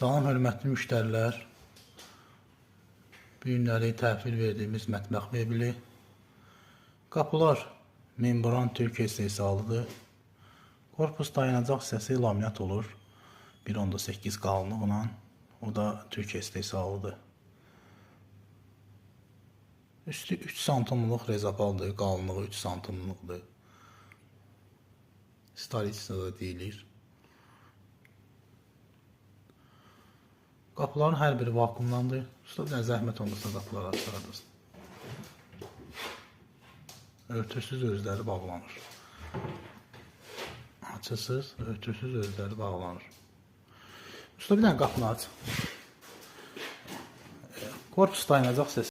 Salam hörmətli müştərilər. Bu günləri təhvil verdiyimiz mətbəx mebeli. Qapılar membran Türkiyə istehsalıdır. Korpus dayanacaq hissəsi laminat olur. 1.8 qalınlığına. O da Türkiyə istehsalıdır. Üstü 3 santimlik rezapaldır, qalınlığı 3 santimlikdir. Staritsa da deyilir. Qapıların hər biri vakuumlandır. Usta dənə zəhmət olmasa qapıları açardınız. Örtüsüz özləri bağlanır. Açısız, örtüsüz özləri bağlanır. Usta bir dənə qapını aç. Korpus dayanacaq səsi